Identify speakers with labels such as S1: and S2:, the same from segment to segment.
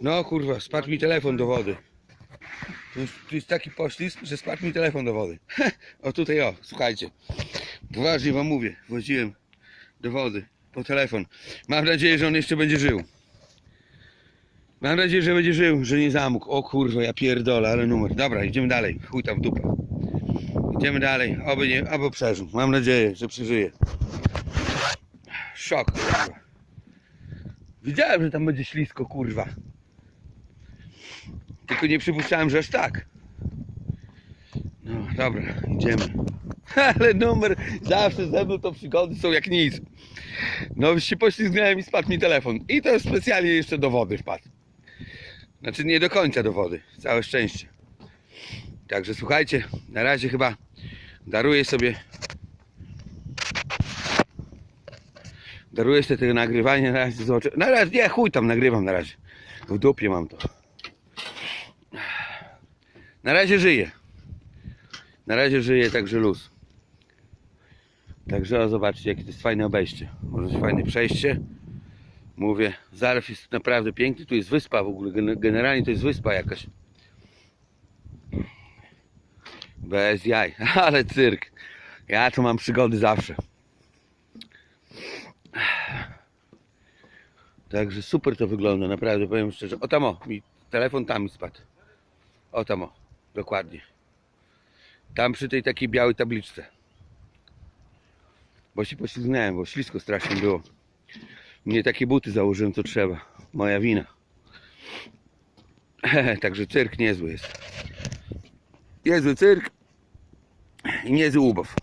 S1: No kurwa, spadł mi telefon do wody. Tu jest, tu jest taki poślizg, że spadł mi telefon do wody. o tutaj o, słuchajcie. Poważnie wam mówię, woziłem do wody po telefon. Mam nadzieję, że on jeszcze będzie żył. Mam nadzieję, że będzie żył, że nie zamógł. O kurwa, ja pierdolę, ale numer. Dobra, idziemy dalej. Chuj tam w dupę. Idziemy dalej, oby nie, oby przeżył. Mam nadzieję, że przeżyje. Szok, kurwa. Wiedziałem, że tam będzie ślisko, kurwa. Tylko nie przypuszczałem, że aż tak. No, dobra, idziemy. Ale numer, zawsze ze mną to przygody są jak nic. No, się poślizgnąłem i spadł mi telefon. I to specjalnie jeszcze do wody wpadł. Znaczy nie do końca do wody. Całe szczęście. Także słuchajcie, na razie chyba daruję sobie daruję sobie tego nagrywania na razie zobaczę. Na razie, nie, chuj tam nagrywam na razie. W dupie mam to. Na razie żyję. Na razie żyję, także luz. Także o, zobaczcie, jakie to jest fajne obejście. Może być fajne przejście. Mówię, zalew jest naprawdę piękny. Tu jest wyspa w ogóle. gen- Generalnie to jest wyspa jakaś. Bez jaj. Ale cyrk. Ja tu mam przygody zawsze. Także super to wygląda, naprawdę powiem szczerze. O tam o, mi telefon tam mi spadł. O tam o, dokładnie. Tam przy tej takiej białej tabliczce. Bo się poślizgnąłem, bo ślisko strasznie było. Nie takie buty założyłem co trzeba. Moja wina. Także cyrk niezły jest. Niezły cyrk i niezły ubaw.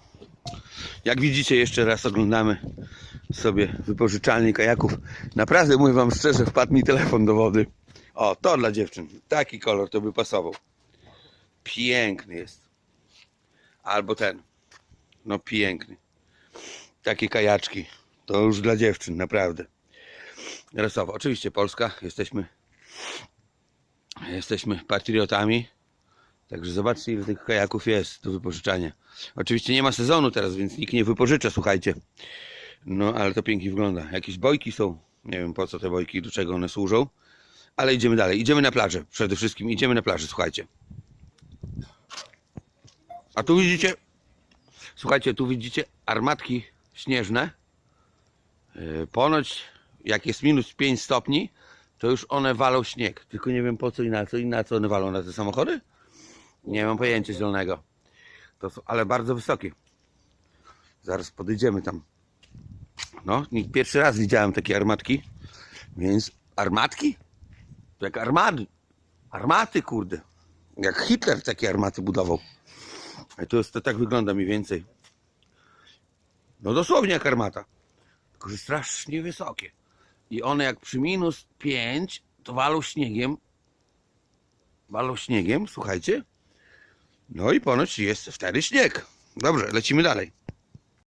S1: Jak widzicie, jeszcze raz oglądamy sobie wypożyczalnię kajaków. Naprawdę mówię wam szczerze, wpadł mi telefon do wody. O, to dla dziewczyn. Taki kolor to by pasował. Piękny jest. Albo ten. No piękny. Takie kajaczki. To już dla dziewczyn, naprawdę. Rasowo. Oczywiście Polska. Jesteśmy jesteśmy patriotami. Także zobaczcie ile tych kajaków jest do wypożyczania. Oczywiście nie ma sezonu teraz, więc nikt nie wypożycza, słuchajcie. No, ale to pięknie wygląda. Jakieś bojki są. Nie wiem po co te bojki, do czego one służą. Ale idziemy dalej. Idziemy na plażę. Przede wszystkim idziemy na plażę, słuchajcie. A tu widzicie, słuchajcie, tu widzicie armatki śnieżne. Yy, Ponoć jak jest minus 5 stopni, to już one walą śnieg. Tylko nie wiem po co i na co. I na co one walą na te samochody? Nie mam pojęcia zielonego. To są, ale bardzo wysokie. Zaraz podejdziemy tam. No, pierwszy raz widziałem takie armatki. Więc armatki? Jak armady. Armaty, kurde. Jak Hitler takie armaty budował. A to, jest, to tak wygląda mniej więcej. No dosłownie jak armata. Tylko, że strasznie wysokie. I one jak przy minus 5 to walą śniegiem. Walą śniegiem, słuchajcie. No i ponoć jest wtedy śnieg. Dobrze, lecimy dalej.